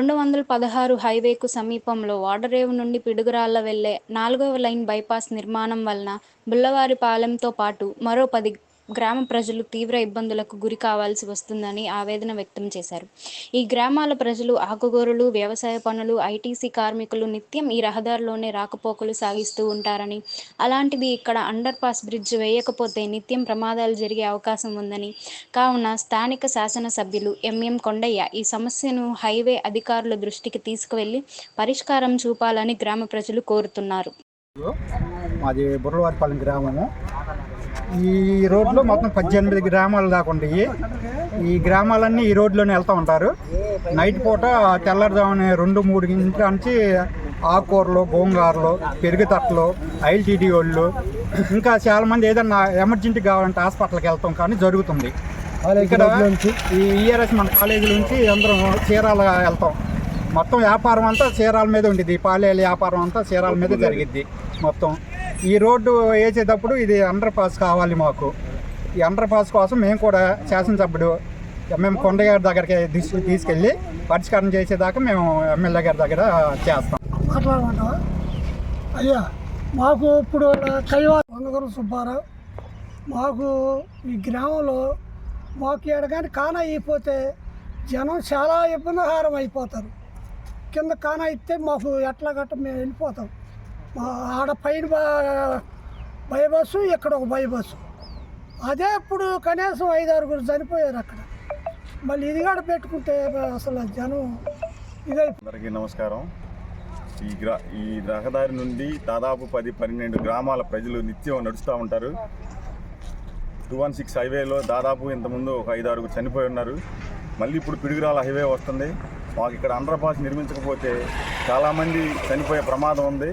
రెండు వందల పదహారు హైవేకు సమీపంలో ఓడరేవు నుండి పిడుగురాళ్ళ వెళ్ళే నాలుగవ లైన్ బైపాస్ నిర్మాణం వలన బుల్లవారిపాలెంతో పాటు మరో పది గ్రామ ప్రజలు తీవ్ర ఇబ్బందులకు గురి కావాల్సి వస్తుందని ఆవేదన వ్యక్తం చేశారు. ఈ గ్రామాల ప్రజలు ఆకుకూరలు వ్యవసాయ పనులు ఐటీసీ కార్మికులు నిత్యం ఈ రహదారిలోనే రాకపోకలు సాగిస్తూ ఉంటారని అలాంటిది ఇక్కడ అండర్ పాస్ బ్రిడ్జ్ వేయకపోతే నిత్యం ప్రమాదాలు జరిగే అవకాశం ఉందని. కావున స్థానిక శాసనసభ్యులు ఎంఎం కొండయ్య ఈ సమస్యను హైవే అధికారుల దృష్టికి తీసుకువెళ్ళి పరిష్కారం చూపాలని గ్రామ ప్రజలు కోరుతున్నారు. మాది బుర్రవారిపాలెం గ్రామము. ఈ రోడ్లో మొత్తం పద్దెనిమిది గ్రామాలు దాకా ఉంటాయి ఈ గ్రామాలన్నీ ఈ రోడ్లోనే వెళ్తూ ఉంటారు. నైట్ పూట తెల్లారుజామున రెండు మూడు గంటల నుంచి ఆకుకూరలు గోంగారలు పెరుగు తట్టలు ఐఎల్టీడీ వాళ్ళు ఇంకా చాలామంది ఏదన్నా ఎమర్జెన్సీ కావాలంటే హాస్పిటల్కి వెళ్తాం కానీ జరుగుతుంది. ఇక్కడ ఈ ఈఆర్ఎస్ మన కాలేజీ నుంచి అందరం చీరాల వెళ్తాం. మొత్తం వ్యాపారం అంతా చీరాల మీద ఉండేది పాలేల వ్యాపారం అంతా చీరాల మీద జరిగిద్ది మొత్తం. ఈ రోడ్డు వేసేటప్పుడు ఇది అండర్ పాస్ కావాలి మాకు. ఈ అండర్ పాస్ కోసం మేము కూడా శాసనసభ్యుడు మేము కొండగారి గారి దగ్గరికి తీసుకెళ్ళి పరిష్కారం చేసేదాకా మేము ఎమ్మెల్యే గారి దగ్గర చేస్తాం. మాట్లాడమంటావా అయ్యా మాకు ఇప్పుడు కైవా వంగగురు సుబ్బారావు మాకు ఈ గ్రామంలో మాకు ఎడగాని కాన అయిపోతే జనం చాలా ఇబ్బందిహారం అయిపోతారు. కింద కాన అయితే మాకు ఎట్లా గట్ట మేము వెళ్ళిపోతాం. ఆడ పైన బై బస్సు ఇక్కడ ఒక బై బస్సు అదే ఇప్పుడు కనీసం ఐదు ఆరుగురు చనిపోయారు అక్కడ. మళ్ళీ ఇది కూడా పెట్టుకుంటే అసలు జనం ఇదే అందరికీ నమస్కారం. ఈ గ్రా ఈ రహదారి నుండి దాదాపు పది పన్నెండు గ్రామాల ప్రజలు నిత్యం నడుస్తూ ఉంటారు. టూ వన్ సిక్స్ హైవేలో దాదాపు ఇంతకుముందు ఒక ఐదు ఆరుగురు చనిపోయి ఉన్నారు. మళ్ళీ ఇప్పుడు పిడుగురాల హైవే వస్తుంది. మాకు ఇక్కడ అండర్ పాస్ నిర్మించకపోతే చాలామంది చనిపోయే ప్రమాదం ఉంది.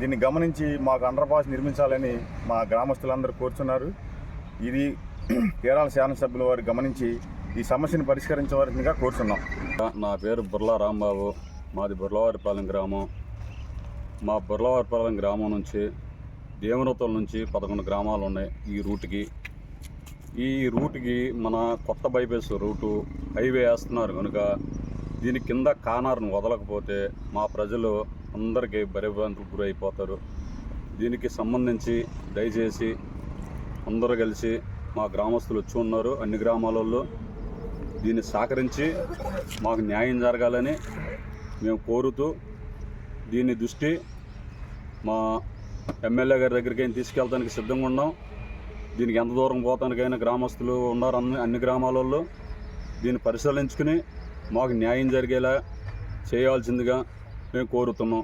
దీన్ని గమనించి మాకు అండర్ పాస్ నిర్మించాలని మా గ్రామస్తులందరూ కోరుతున్నారు ఇది కేరళ శాసనసభ్యుల వారు గమనించి ఈ సమస్యను పరిష్కరించవలసిందిగా కోరుతున్నాం నా పేరు బుర్లా రాంబాబు. మాది బుర్లవారిపాలెం గ్రామం. మా బుర్లవారిపాలెం గ్రామం నుంచి దేవనతల నుంచి పదకొండు గ్రామాలు ఉన్నాయి ఈ రూట్కి. ఈ రూట్కి మన కొత్త బైపాస్ రూటు హైవే వేస్తున్నారు కనుక దీని కింద కానార్ను వదలకపోతే మా ప్రజలు అందరికీ బరిబంతుకు గురైపోతారు. దీనికి సంబంధించి దయచేసి అందరూ కలిసి మా గ్రామస్తులు వచ్చి ఉన్నారు అన్ని గ్రామాలలో దీన్ని సహకరించి మాకు న్యాయం జరగాలని మేము కోరుతూ దీని దృష్టి మా ఎమ్మెల్యే గారి దగ్గరికి అయినా తీసుకెళ్ళడానికి సిద్ధంగా ఉన్నాం. దీనికి ఎంత దూరం పోతానికైనా గ్రామస్తులు ఉన్నారు అన్ని అన్ని గ్రామాలలో దీన్ని పరిశీలించుకుని మాకు న్యాయం జరిగేలా చేయాల్సిందిగా మేము కోరుతున్నాం.